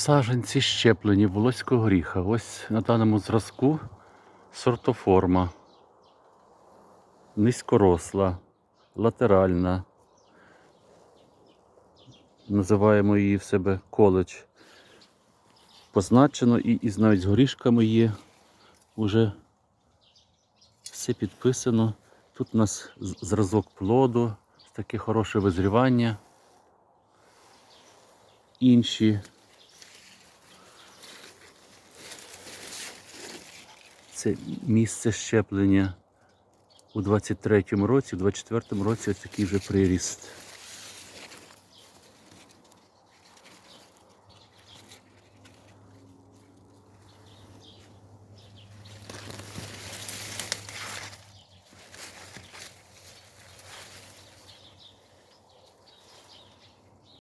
Саженці щеплені волоського горіха. Ось на даному зразку сортоформа. Низькоросла, латеральна. Називаємо її в себе коледж. Позначено і, і навіть з горішками є. Уже все підписано. Тут у нас зразок плоду, таке хороше визрівання. Інші. Це місце щеплення у 23-му році, у 24-му році ось такий вже приріст.